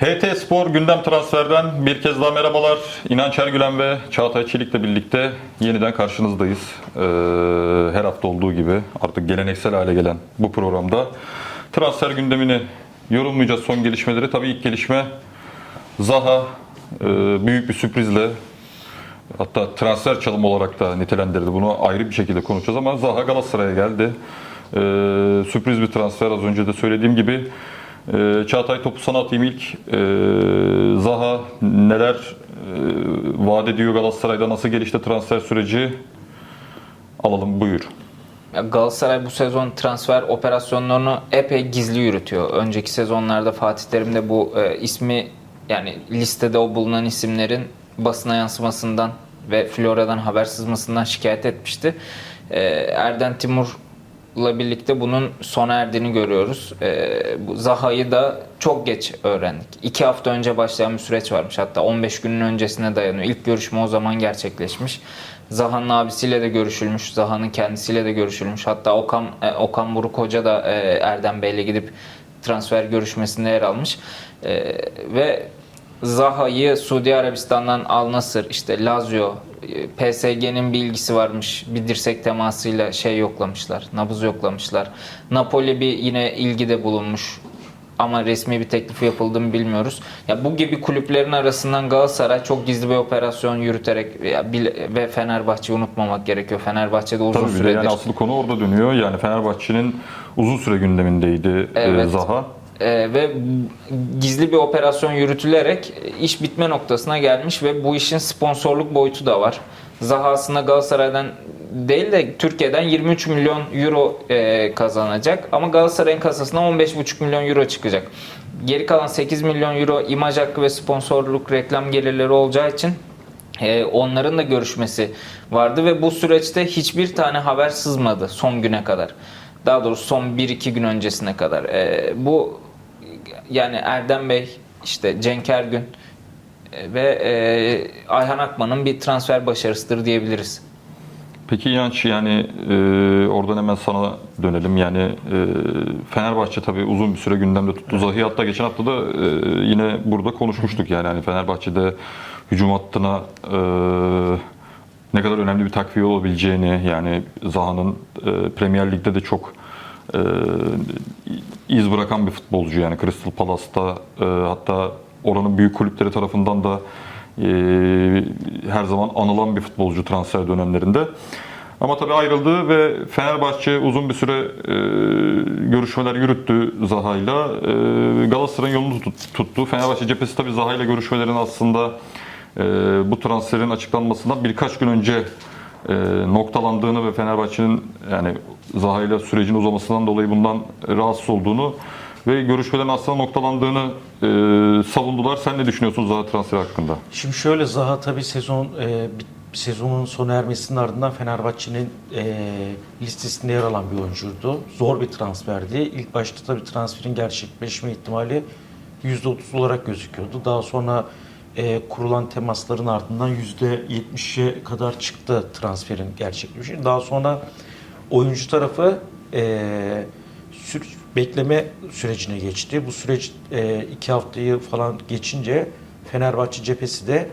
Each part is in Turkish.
HT Spor gündem transferden bir kez daha merhabalar. İnanç Ergülen ve Çağatay Çelik'le birlikte yeniden karşınızdayız. Ee, her hafta olduğu gibi artık geleneksel hale gelen bu programda transfer gündemini yorumlayacağız son gelişmeleri. Tabii ilk gelişme Zaha e, büyük bir sürprizle hatta transfer çalımı olarak da nitelendirdi. Bunu ayrı bir şekilde konuşacağız ama Zaha Galatasaray'a geldi. Ee, sürpriz bir transfer az önce de söylediğim gibi. Ee, Çağatay topu sana atayım ilk. Ee, Zaha neler e, vaat ediyor Galatasaray'da nasıl gelişti transfer süreci? Alalım buyur. Galatasaray bu sezon transfer operasyonlarını epey gizli yürütüyor. Önceki sezonlarda Fatih Terim de bu e, ismi yani listede o bulunan isimlerin basına yansımasından ve Florya'dan haber sızmasından şikayet etmişti. E, Erden Timur'la birlikte bunun sona erdiğini görüyoruz. E, Zaha'yı da çok geç öğrendik. İki hafta önce başlayan bir süreç varmış. Hatta 15 günün öncesine dayanıyor. İlk görüşme o zaman gerçekleşmiş. Zaha'nın abisiyle de görüşülmüş, Zaha'nın kendisiyle de görüşülmüş. Hatta Okan, e, Okan Buruk Hoca da e, Erdem Bey'le gidip transfer görüşmesinde yer almış. E, ve Zaha'yı Suudi Arabistan'dan Al Nassr, işte Lazio, PSG'nin bir ilgisi varmış. Bir dirsek temasıyla şey yoklamışlar, nabız yoklamışlar. Napoli bir yine ilgide bulunmuş ama resmi bir teklif yapıldı mı bilmiyoruz. Ya bu gibi kulüplerin arasından Galatasaray çok gizli bir operasyon yürüterek ya ve Fenerbahçe'yi unutmamak gerekiyor. Fenerbahçe'de uzun Tabii süredir yani asıl konu orada dönüyor. Yani Fenerbahçe'nin uzun süre gündemindeydi e, Evet. Zaha. Ee, ve gizli bir operasyon yürütülerek iş bitme noktasına gelmiş ve bu işin sponsorluk boyutu da var. Zaha Galatasaray'dan değil de Türkiye'den 23 milyon euro e, kazanacak ama Galatasaray'ın kasasına 15,5 milyon euro çıkacak. Geri kalan 8 milyon euro imaj hakkı ve sponsorluk reklam gelirleri olacağı için e, onların da görüşmesi vardı ve bu süreçte hiçbir tane haber sızmadı son güne kadar. Daha doğrusu son 1-2 gün öncesine kadar. E, bu yani Erdem Bey, işte Cenk Ergün e, ve e, Ayhan Akman'ın bir transfer başarısıdır diyebiliriz. Peki İnanç yani e, oradan hemen sana dönelim. Yani e, Fenerbahçe tabii uzun bir süre gündemde tuttu. Zahi hatta geçen hafta da e, yine burada konuşmuştuk yani. Hani Fenerbahçe'de hücum hattına e, ne kadar önemli bir takviye olabileceğini yani Zaha'nın e, Premier Lig'de de çok e, iz bırakan bir futbolcu yani Crystal Palace'ta e, hatta oranın büyük kulüpleri tarafından da e, her zaman anılan bir futbolcu transfer dönemlerinde. Ama tabii ayrıldı ve Fenerbahçe uzun bir süre e, görüşmeler yürüttü Zaha'yla. E, Galatasaray'ın yolunu tut- tuttu. Fenerbahçe cephesi tabii Zaha'yla görüşmelerin aslında e, bu transferin açıklanmasından birkaç gün önce e, noktalandığını ve Fenerbahçe'nin yani Zaha'yla sürecin uzamasından dolayı bundan rahatsız olduğunu ve görüşmelerin aslında noktalandığını e, savundular. Sen ne düşünüyorsun Zaha transferi hakkında? Şimdi şöyle Zaha tabii sezon e, sezonun sona ermesinin ardından Fenerbahçe'nin e, listesinde yer alan bir oyuncuydu. Zor bir transferdi. İlk başta tabii transferin gerçekleşme ihtimali %30 olarak gözüküyordu. Daha sonra e, kurulan temasların ardından %70'e kadar çıktı transferin gerçekleşmesi. Daha sonra oyuncu tarafı e, sür- bekleme sürecine geçti. Bu süreç e, iki haftayı falan geçince Fenerbahçe cephesi de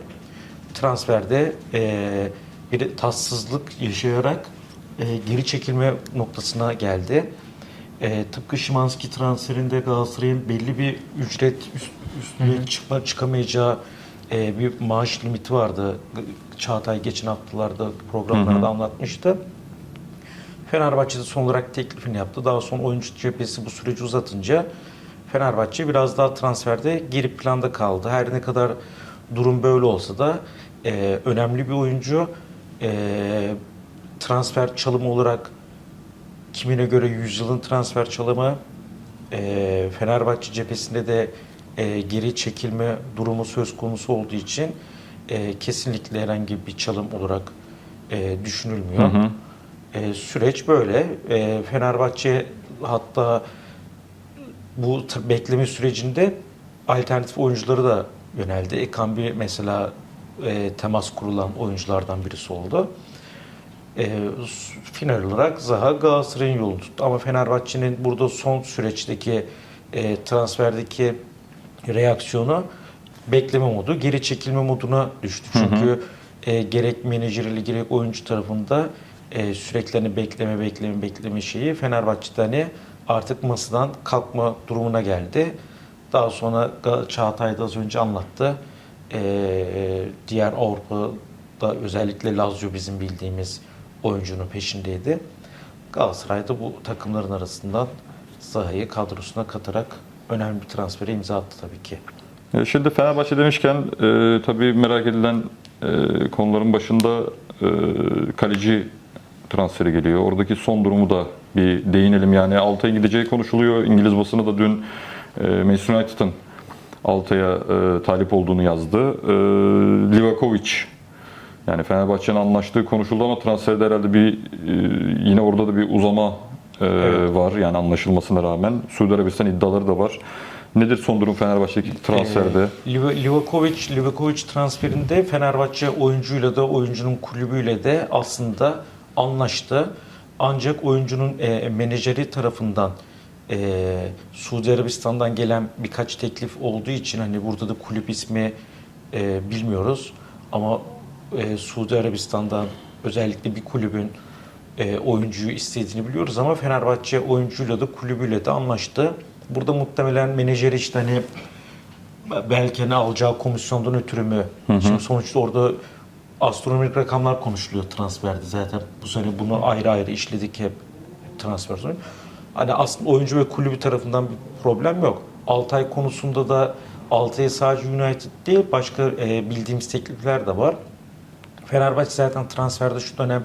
transferde e, bir tatsızlık yaşayarak e, geri çekilme noktasına geldi. E, tıpkı Şimanski transferinde Galatasaray'ın belli bir ücret üst, üstüne çıkma, çıkamayacağı e, bir maaş limiti vardı. Çağatay geçen haftalarda programlarda anlatmıştı. Fenerbahçe de son olarak teklifini yaptı. Daha sonra oyuncu cephesi bu süreci uzatınca Fenerbahçe biraz daha transferde geri planda kaldı. Her ne kadar durum böyle olsa da e, önemli bir oyuncu e, transfer çalımı olarak kimine göre yüzyılın transfer çalımı e, Fenerbahçe cephesinde de e, geri çekilme durumu söz konusu olduğu için e, kesinlikle herhangi bir çalım olarak e, düşünülmüyor. Hı hı. E, süreç böyle. E, Fenerbahçe hatta bu bekleme sürecinde alternatif oyuncuları da yöneldi. Ekambi mesela e, temas kurulan oyunculardan birisi oldu. E, final olarak Zaha Galatasaray'ın yolunu tuttu. Ama Fenerbahçe'nin burada son süreçteki e, transferdeki reaksiyonu bekleme modu, geri çekilme moduna düştü. Çünkü e, gerek menajeri gerek oyuncu tarafında e, sürekli hani bekleme bekleme bekleme şeyi Fenerbahçe'de hani artık masadan kalkma durumuna geldi. Daha sonra Çağatay da az önce anlattı. E, diğer Avrupa'da özellikle Lazio bizim bildiğimiz oyuncunun peşindeydi. Galatasaray'da bu takımların arasından Zaha'yı kadrosuna katarak önemli bir transfere imza attı tabii ki. Şimdi Fenerbahçe demişken e, tabii merak edilen e, konuların başında e, kaleci transferi geliyor. Oradaki son durumu da bir değinelim. Yani Altay'a gideceği konuşuluyor. İngiliz basını da dün e, Manchester United'ın Altay'a e, talip olduğunu yazdı. E, Livakovic yani Fenerbahçe'nin anlaştığı konuşuldu ama transferde herhalde bir e, yine orada da bir uzama e, var yani anlaşılmasına rağmen. Suudi Arabistan iddiaları da var. Nedir son durum Fenerbahçe'deki transferde? Liv- Livakovic, Livakovic transferinde Fenerbahçe oyuncuyla da oyuncunun kulübüyle de aslında anlaştı. Ancak oyuncunun e, menajeri tarafından e, Suudi Arabistan'dan gelen birkaç teklif olduğu için hani burada da kulüp ismi e, bilmiyoruz ama e, Suudi Arabistan'dan özellikle bir kulübün e, oyuncuyu istediğini biliyoruz ama Fenerbahçe oyuncuyla da kulübüyle de anlaştı. Burada muhtemelen menajeri işte hani belki hani alacağı komisyondan ötürü mü? Şimdi sonuçta orada astronomik rakamlar konuşuluyor transferde zaten. Bu sene bunu ayrı ayrı işledik hep transfer sonu. Hani aslında oyuncu ve kulübü tarafından bir problem yok. Altay konusunda da Altay'a sadece United değil başka e, bildiğimiz teklifler de var. Fenerbahçe zaten transferde şu dönem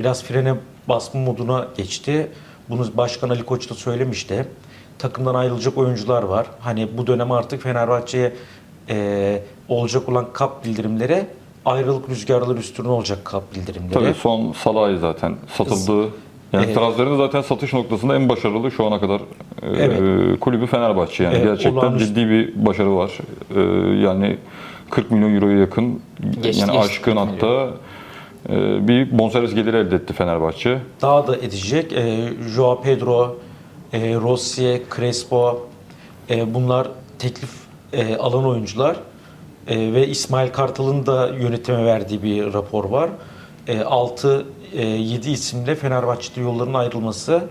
biraz frene basma moduna geçti. Bunu Başkan Ali Koç da söylemişti. Takımdan ayrılacak oyuncular var. Hani bu dönem artık Fenerbahçe'ye e, olacak olan kap bildirimleri ayrılık rüzgarları üstüne olacak kap bildirimleri. Tabii son Salah'ı zaten satıldığı yani Evet. transferin zaten satış noktasında en başarılı şu ana kadar e, Evet. kulübü Fenerbahçe yani Evet, gerçekten olağanüstü. ciddi bir başarı var. E, yani 40 milyon euroya yakın Geçti, yani geçti aşkın 40 hatta e, bir bonservis geliri elde etti Fenerbahçe. daha da edecek. E, Joao Pedro, e, Rossi, Crespo e, bunlar teklif e, alan oyuncular. E, ve İsmail Kartal'ın da yönetime verdiği bir rapor var. E, 6-7 isimle Fenerbahçe'de yolların ayrılması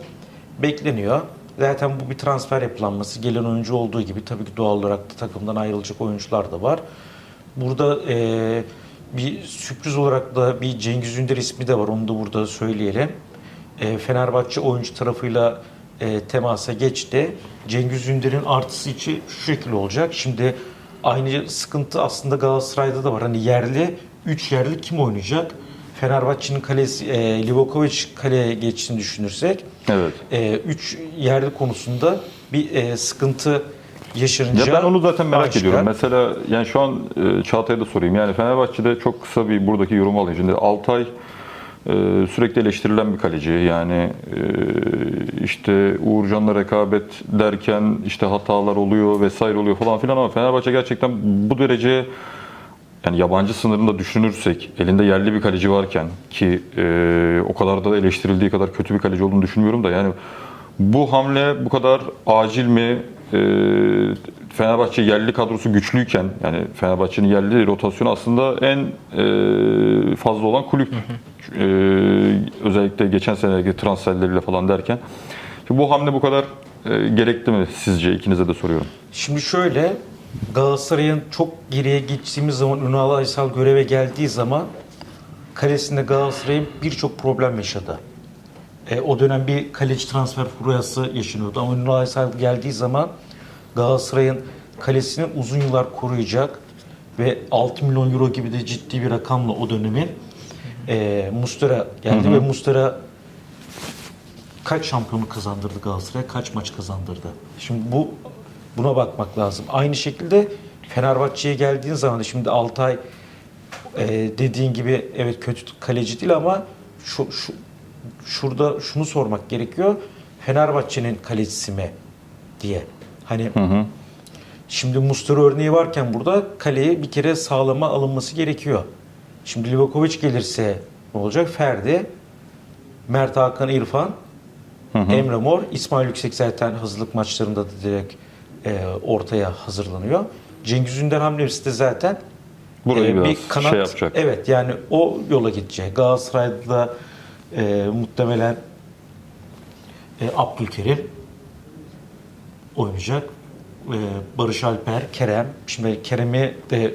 bekleniyor. Zaten bu bir transfer yapılanması. Gelen oyuncu olduğu gibi tabii ki doğal olarak da takımdan ayrılacak oyuncular da var. Burada e, bir sürpriz olarak da bir Cengiz Ünder ismi de var. Onu da burada söyleyelim. E, Fenerbahçe oyuncu tarafıyla e, temasa geçti. Cengiz Ünder'in artısı içi şu şekilde olacak. Şimdi aynı sıkıntı aslında Galatasaray'da da var. Hani yerli, 3 yerli kim oynayacak? Fenerbahçe'nin kalesi e, Livakovic kaleye geçtiğini düşünürsek Evet. 3 yerli konusunda bir e, sıkıntı yaşanınca Ya ben onu zaten merak aşikar. ediyorum. Mesela yani şu an e, Çağatay'a da sorayım. Yani Fenerbahçe'de çok kısa bir buradaki yorum alayım. Şimdi Altay e, sürekli eleştirilen bir kaleci. Yani e, işte Uğurcan'la rekabet derken işte hatalar oluyor vesaire oluyor falan filan ama Fenerbahçe gerçekten bu derece yani yabancı sınırında düşünürsek elinde yerli bir kaleci varken ki e, o kadar da eleştirildiği kadar kötü bir kaleci olduğunu düşünmüyorum da yani bu hamle bu kadar acil mi? E, Fenerbahçe yerli kadrosu güçlüyken yani Fenerbahçe'nin yerli rotasyonu aslında en e, fazla olan kulüp. E, özellikle geçen seneki transferleriyle falan derken. Şimdi bu hamle bu kadar e, gerekli mi sizce? İkinize de soruyorum. Şimdi şöyle Galatasaray'ın çok geriye geçtiğimiz zaman Ünal Aysal göreve geldiği zaman kalesinde Galatasaray'ın birçok problem yaşadı. E, o dönem bir kaleci transfer furyası yaşanıyordu ama Ünal Aysal geldiği zaman Galatasaray'ın kalesini uzun yıllar koruyacak ve 6 milyon euro gibi de ciddi bir rakamla o dönemin e, Mustera geldi ve Mustera kaç şampiyonluk kazandırdı Galatasaray, kaç maç kazandırdı. Şimdi bu buna bakmak lazım. Aynı şekilde Fenerbahçe'ye geldiğin zaman da şimdi Altay e, dediğin gibi evet kötü kaleci değil ama şu, şu şurada şunu sormak gerekiyor. Fenerbahçe'nin kalecisi mi diye. Hani Şimdi Mustara örneği varken burada kaleye bir kere sağlama alınması gerekiyor. Şimdi Livakovic gelirse ne olacak? Ferdi, Mert Hakan İrfan, Emre Mor, İsmail Yüksek zaten hazırlık maçlarında da direkt e, ortaya hazırlanıyor. Cengiz Ünder hamlesi de zaten Burayı e, biraz şey yapacak. Evet yani o yola gidecek. Galatasaray'da da e, muhtemelen e, Abdülkerim oynayacak. E, Barış Alper, Kerem. Şimdi Kerem'i de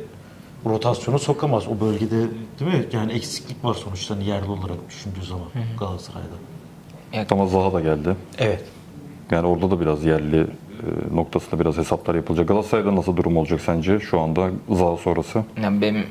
rotasyona sokamaz o bölgede değil mi? Yani eksiklik var sonuçta hani yerli olarak düşündüğü zaman Galatasaray'da. Ama Zaha da geldi. Evet. Yani orada da biraz yerli e, noktasında biraz hesaplar yapılacak. Galatasaray'da nasıl durum olacak sence şu anda Zaha sonrası? Yani benim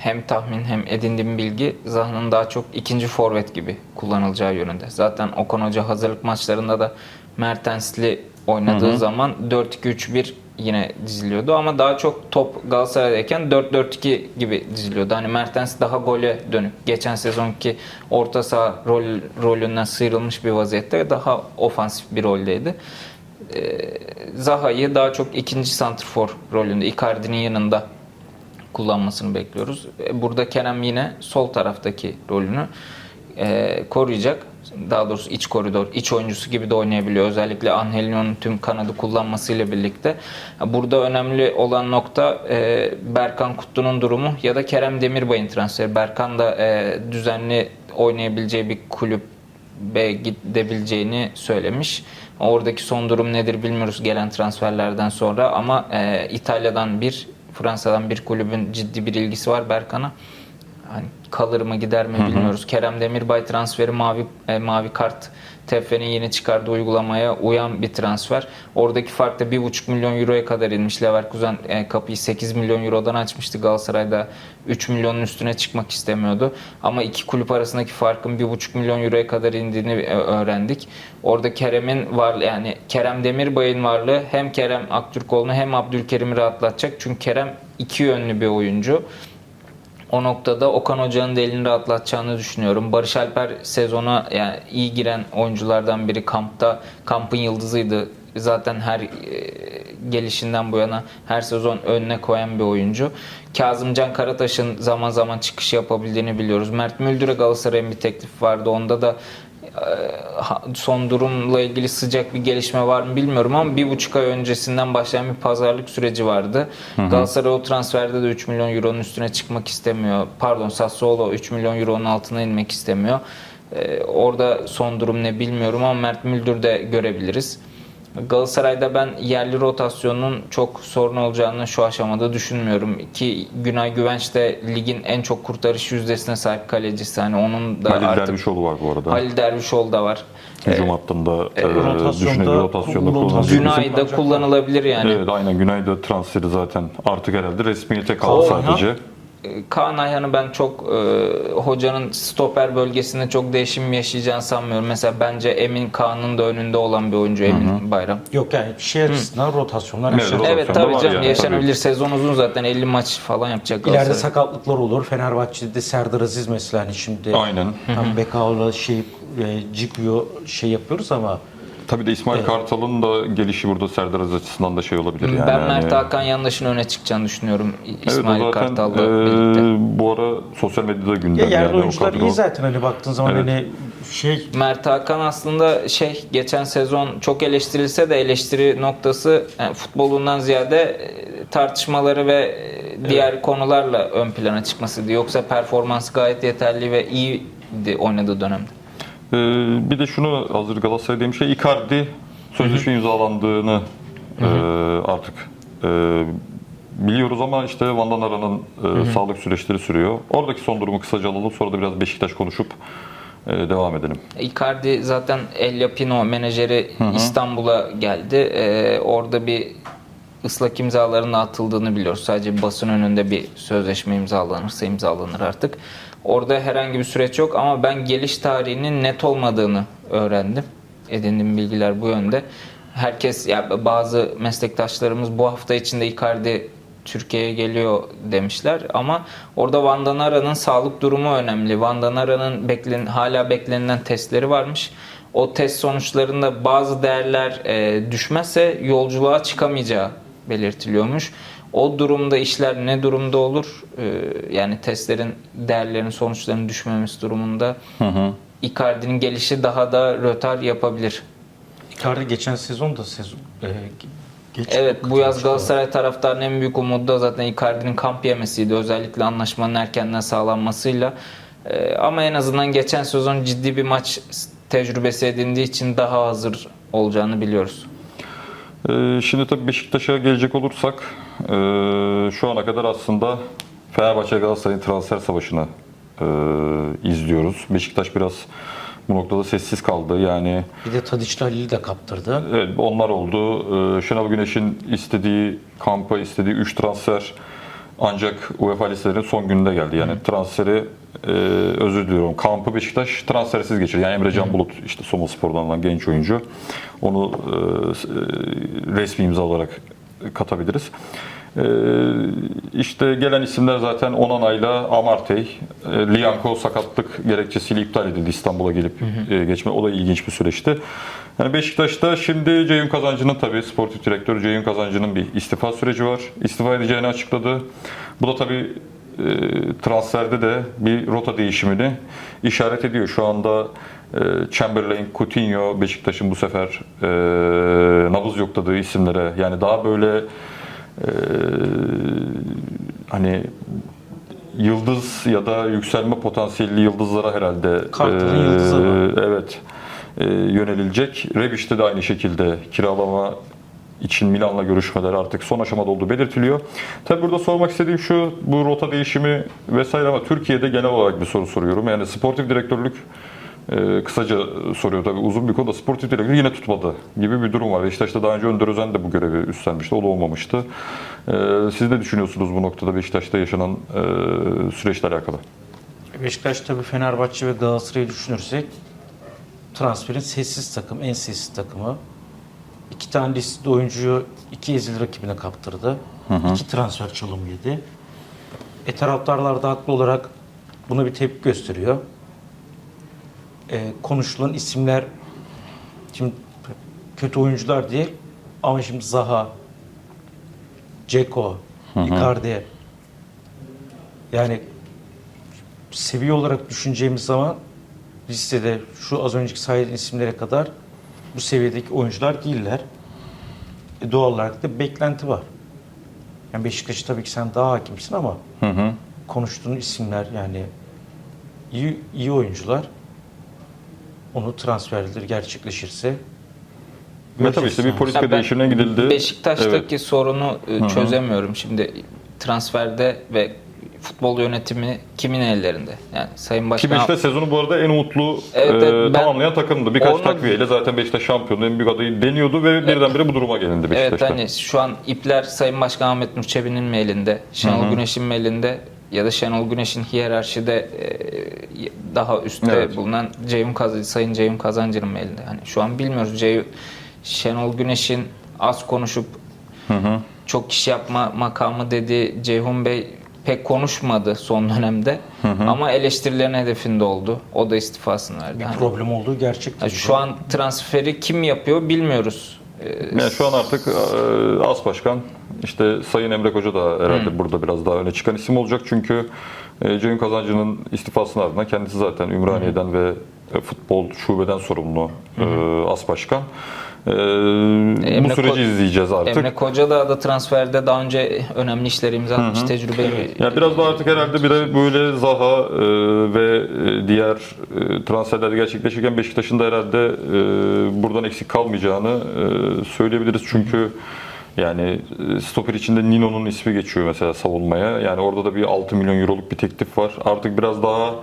hem tahmin hem edindiğim bilgi Zaha'nın daha çok ikinci forvet gibi kullanılacağı yönünde. Zaten Okan Hoca hazırlık maçlarında da Mertensli oynadığı zaman 4-2-3-1 yine diziliyordu ama daha çok top Galatasaray'dayken 4-4-2 gibi diziliyordu. Hani Mertens daha gole dönük. Geçen sezonki orta saha rol, rolünden sıyrılmış bir vaziyette daha ofansif bir roldeydi. Zaha'yı daha çok ikinci santrfor rolünde Icardi'nin yanında kullanmasını bekliyoruz. E, Burada Kerem yine sol taraftaki rolünü e, koruyacak. Daha doğrusu iç koridor, iç oyuncusu gibi de oynayabiliyor. Özellikle Angelino'nun tüm kanadı kullanmasıyla birlikte. Burada önemli olan nokta e, Berkan Kutlu'nun durumu ya da Kerem Demirbay'ın transferi. Berkan da düzenli oynayabileceği bir kulüp be gidebileceğini söylemiş. Oradaki son durum nedir bilmiyoruz gelen transferlerden sonra ama e, İtalya'dan bir, Fransa'dan bir kulübün ciddi bir ilgisi var Berkan'a. Hani kalır mı gider mi bilmiyoruz. Kerem Demirbay transferi mavi e, mavi kart TFF'nin yeni çıkardığı uygulamaya uyan bir transfer. Oradaki fark da 1,5 milyon euroya kadar inmiş. Leverkusen e, kapıyı 8 milyon eurodan açmıştı. Galatasaray'da 3 milyonun üstüne çıkmak istemiyordu. Ama iki kulüp arasındaki farkın 1,5 milyon euroya kadar indiğini e, öğrendik. Orada Kerem'in var yani Kerem Demirbay'ın varlığı hem Kerem Aktürkoğlu'nu hem Abdülkerim'i rahatlatacak. Çünkü Kerem iki yönlü bir oyuncu. O noktada Okan Hoca'nın da elini rahatlatacağını düşünüyorum. Barış Alper sezona yani iyi giren oyunculardan biri kampta. Kampın yıldızıydı. Zaten her e, gelişinden bu yana her sezon önüne koyan bir oyuncu. Kazımcan Karataş'ın zaman zaman çıkış yapabildiğini biliyoruz. Mert Müldür'e Galatasaray'ın bir teklif vardı. Onda da son durumla ilgili sıcak bir gelişme var mı bilmiyorum ama bir buçuk ay öncesinden başlayan bir pazarlık süreci vardı. Galatasaray o transferde de 3 milyon euronun üstüne çıkmak istemiyor. Pardon Sassuolo 3 milyon euronun altına inmek istemiyor. E, orada son durum ne bilmiyorum ama Mert Müldür de görebiliriz. Galatasaray'da ben yerli rotasyonun çok sorun olacağını şu aşamada düşünmüyorum. Ki Günay Güvenç de ligin en çok kurtarış yüzdesine sahip kalecisi. Hani onun da Halil artık Dervişoğlu var bu arada. Halil Dervişoğlu da var. Hücum hattında e, rotasyonda- düşünebilir rotasyonda rotasyon- kullanabilir. Günay da kullanılabilir yani. Evet aynen Günay'da transferi zaten artık herhalde resmiyete kaldı sadece. Kaan Ayhan'ı ben çok e, hocanın stoper bölgesinde çok değişim yaşayacağını sanmıyorum. Mesela bence Emin Kaan'ın da önünde olan bir oyuncu Emin Bayram. Yok yani şey açısından rotasyonlar Evet, rotasyon Evet tabii canım yani, yaşanabilir. Sezon uzun zaten 50 maç falan yapacak İleride Galatasaray. sakatlıklar olur. Fenerbahçe'de de Serdar Aziz mesela hani şimdi Aynen. tam Bekao'la şey e, Cikio şey yapıyoruz ama Tabii de İsmail Kartal'ın da gelişi burada Serdar Aziz açısından da şey olabilir yani. ben Mert Hakan Yandaş'ın öne çıkacağını düşünüyorum Evet, İsmail zaten Kartal'la e, birlikte. bu ara sosyal medyada ya gündem yerli yani oyuncular iyi zaten hani baktığın zaman Evet. hani şey Mert Hakan aslında şey geçen sezon çok eleştirilse de eleştiri noktası yani futbolundan ziyade e, tartışmaları ve e, diğer konularla ön plana çıkmasıydı. Yoksa performansı gayet yeterli ve iyiydi oynadığı dönemde. Ee, bir de şunu hazır Galatasaray demiş şey Icardi sözleşme imzalandığını e, artık e, biliyoruz ama işte Van Aran'ın e, sağlık süreçleri sürüyor. Oradaki son durumu kısaca alalım sonra da biraz Beşiktaş konuşup e, devam edelim. Icardi zaten El Yapino menajeri İstanbul'a geldi. Ee, orada bir ıslak imzalarının atıldığını biliyoruz. Sadece basın önünde bir sözleşme imzalanırsa imzalanır artık. Orada herhangi bir süreç yok ama ben geliş tarihinin net olmadığını öğrendim. Edindiğim bilgiler bu yönde. Herkes ya bazı meslektaşlarımız bu hafta içinde Icardi Türkiye'ye geliyor demişler ama orada Van Danara'nın sağlık durumu önemli. Van Danara'nın beklen, hala beklenilen testleri varmış. O test sonuçlarında bazı değerler e, düşmezse yolculuğa çıkamayacağı belirtiliyormuş. O durumda işler ne durumda olur? E, yani testlerin değerlerin sonuçlarının düşmemesi durumunda Icardi'nin gelişi daha da rötar yapabilir. Icardi geçen sezon da sezon e, geç Evet bu yaz. Galatasaray taraftarının en büyük umudu da zaten Icardi'nin kamp yemesiydi. Özellikle anlaşmanın erkenden sağlanmasıyla. Ee, ama en azından geçen sezon ciddi bir maç tecrübesi edindiği için daha hazır olacağını biliyoruz. Ee, Şimdi tabii Beşiktaş'a gelecek olursak e, şu ana kadar aslında Fenerbahçe Galatasaray'ın transfer savaşını e, izliyoruz. Beşiktaş biraz bu noktada sessiz kaldı. Yani Bir de Tadiç Halil'i de kaptırdı. evet, onlar oldu. Ee, Şenol Güneş'in istediği kampa istediği 3 transfer ancak UEFA listelerinin son gününde geldi. Yani transferi e, özür diliyorum. Kampı Beşiktaş transfersiz geçirdi. Yani Emre Can Bulut işte Soma Spor'dan alınan genç oyuncu. Onu e, e, resmi imza olarak katabiliriz. E, işte gelen isimler zaten Onana'yla Amartey. E, sakatlık gerekçesiyle iptal edildi İstanbul'a gelip e, geçme. O da ilginç bir süreçti. Yani Beşiktaş'ta şimdi Ceyhun Kazancı'nın tabii sportif direktörü Ceyhun Kazancı'nın bir istifa süreci var. İstifa edeceğini açıkladı. Bu da tabii e, transferde de bir rota değişimini işaret ediyor. Şu anda e, Chamberlain, Coutinho Beşiktaş'ın bu sefer e, nabız yokladığı isimlere yani daha böyle e, hani yıldız ya da yükselme potansiyelli yıldızlara herhalde e, evet e, yönelilecek. Rebiş'te de aynı şekilde kiralama için Milan'la görüşmeler artık son aşamada olduğu belirtiliyor. Tabi burada sormak istediğim şu, bu rota değişimi vesaire ama Türkiye'de genel olarak bir soru soruyorum. Yani sportif direktörlük e, kısaca soruyor tabii uzun bir konuda sportif direktör yine tutmadı gibi bir durum var. Beşiktaş'ta daha önce Önder Özen de bu görevi üstlenmişti. O da olmamıştı. E, siz ne düşünüyorsunuz bu noktada Beşiktaş'ta yaşanan e, süreçle alakalı? Beşiktaş tabii Fenerbahçe ve Galatasaray'ı düşünürsek transferin sessiz takım, en sessiz takımı. İki tane listede oyuncuyu iki ezil rakibine kaptırdı. İki transfer çalımı yedi. E taraftarlar da haklı olarak buna bir tepki gösteriyor. E, konuşulan isimler şimdi kötü oyuncular değil ama şimdi Zaha, Ceko, Icardi yani seviye olarak düşüneceğimiz zaman listede şu az önceki saydığım isimlere kadar bu seviyedeki oyuncular değiller. E doğal olarak da beklenti var. Yani Beşiktaş'ı tabii ki sen daha hakimsin ama Hı hı. konuştuğun isimler yani iyi, iyi oyuncular onu transferleri gerçekleşirse Ve tabii işte bir politika Ya ben değişimine gidildi. Beşiktaş'taki Evet. sorunu e, çözemiyorum. Şimdi transferde ve futbol yönetimi kimin ellerinde? Yani Sayın Ki Başkan Beşiktaş sezonu bu arada en umutlu Evet, e, evet, ben tamamlayan takımdı. Birkaç onu- takviyeyle zaten Beşiktaş şampiyonu en büyük adayı deniyordu ve birdenbire bu duruma gelindi Evet Beşiktaş'ta. hani şu an ipler Sayın Başkan Ahmet Nur Çebi'nin mi elinde, Şenol Güneş'in mi elinde ya da Şenol Güneş'in hiyerarşide e, daha üstte Evet. bulunan Ceyhun Kaz Sayın Ceyhun Kazancı'nın elinde? Hani şu an bilmiyoruz. Ceyhun, Şenol Güneş'in az konuşup çok iş yapma makamı dedi. Ceyhun Bey pek konuşmadı son dönemde ama eleştirilerin hedefinde oldu. O da istifasını verdi. Bir Hani- problem olduğu gerçek. Yani şu an transferi kim yapıyor bilmiyoruz. Ee, Yani şu an artık e, As Başkan işte Sayın Emre Koca da herhalde burada biraz daha öne çıkan isim olacak. Çünkü e, Ceyhun Kazancı'nın istifasının ardından kendisi zaten Ümraniye'den ve e, futbol şubeden sorumlu e, As Başkan. E, bu Emre süreci Ko- izleyeceğiz artık. Emre Kocadağ da transferde daha önce önemli işler imza atmış tecrübeli bir Ya biraz daha artık herhalde bir de böyle Zaha e, ve e, diğer e, transferler gerçekleşirken Beşiktaş'ın da herhalde e, buradan eksik kalmayacağını e, söyleyebiliriz. Çünkü yani e, stoper içinde Nino'nun ismi geçiyor mesela savunmaya. Yani orada da bir 6 milyon euroluk bir teklif var. Artık biraz daha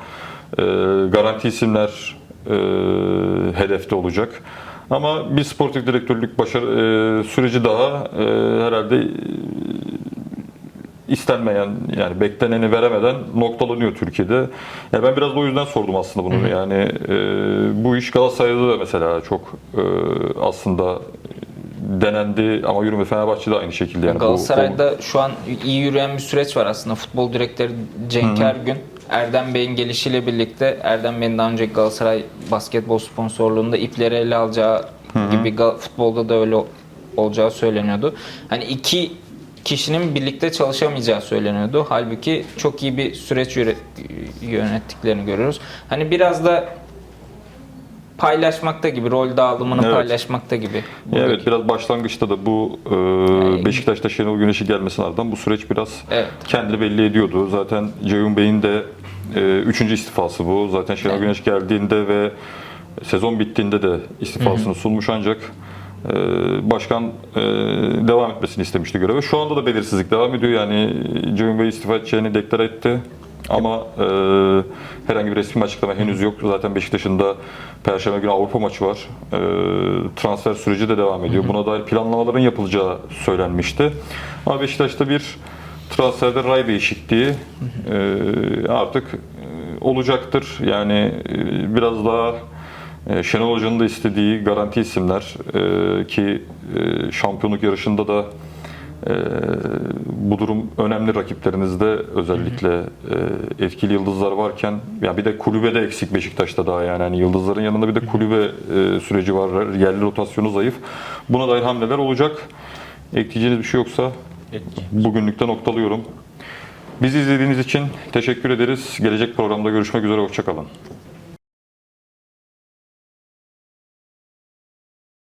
e, garanti isimler e, hedefte olacak. Ama bir sportif direktörlük başarı e, süreci daha e, herhalde istenmeyen yani bekleneni veremeden noktalanıyor Türkiye'de. Ya ben biraz da o yüzden sordum aslında bunu. Yani e, bu iş Galatasaray'da da mesela çok e, aslında denendi ama yürüme Fenerbahçe'de aynı şekilde yani. bu- Galatasaray'da şu an iyi yürüyen bir süreç var aslında. Futbol direktörü Cenk Ergün, Erdem Bey'in gelişiyle birlikte Erdem Bey'in daha önceki Galatasaray basketbol sponsorluğunda ipleri ele alacağı gibi Gal- futbolda da öyle olacağı söyleniyordu. Hani iki kişinin birlikte çalışamayacağı söyleniyordu. Halbuki çok iyi bir süreç yönettiklerini görüyoruz. Hani biraz da paylaşmakta gibi, rol dağılımını Evet. paylaşmakta gibi. Buradaki- Evet biraz başlangıçta da bu e, Beşiktaş'ta Şenol Güneş'i gelmesine ardından bu süreç biraz Evet. kendini belli ediyordu. Zaten Ceyhun Bey'in de e, üçüncü istifası bu. Zaten Şenol Evet. Güneş geldiğinde ve sezon bittiğinde de istifasını sunmuş ancak e, başkan e, devam etmesini istemişti göreve. Şu anda da belirsizlik devam ediyor. Yani Ceyhun Bey istifa edeceğini deklar etti. Ama e, herhangi bir resmi açıklama henüz yok. Zaten Beşiktaş'ın da Perşembe günü Avrupa maçı var. E, transfer süreci de devam ediyor. Buna dair planlamaların yapılacağı söylenmişti. Ama Beşiktaş'ta bir transferde ray değişikliği e, artık e, olacaktır. Yani e, biraz daha e, Şenol Hoca'nın da istediği garanti isimler e, ki e, şampiyonluk yarışında da e, bu durum önemli rakiplerinizde özellikle e, etkili yıldızlar varken ya bir de kulübede eksik Beşiktaş'ta daha yani hani yıldızların yanında bir de kulübe e, süreci var. Yerli rotasyonu zayıf. Buna dair hamleler olacak. Ekleyeceğiniz bir şey yoksa bugünlükte noktalıyorum. Bizi izlediğiniz için teşekkür ederiz. Gelecek programda görüşmek üzere. Hoşçakalın.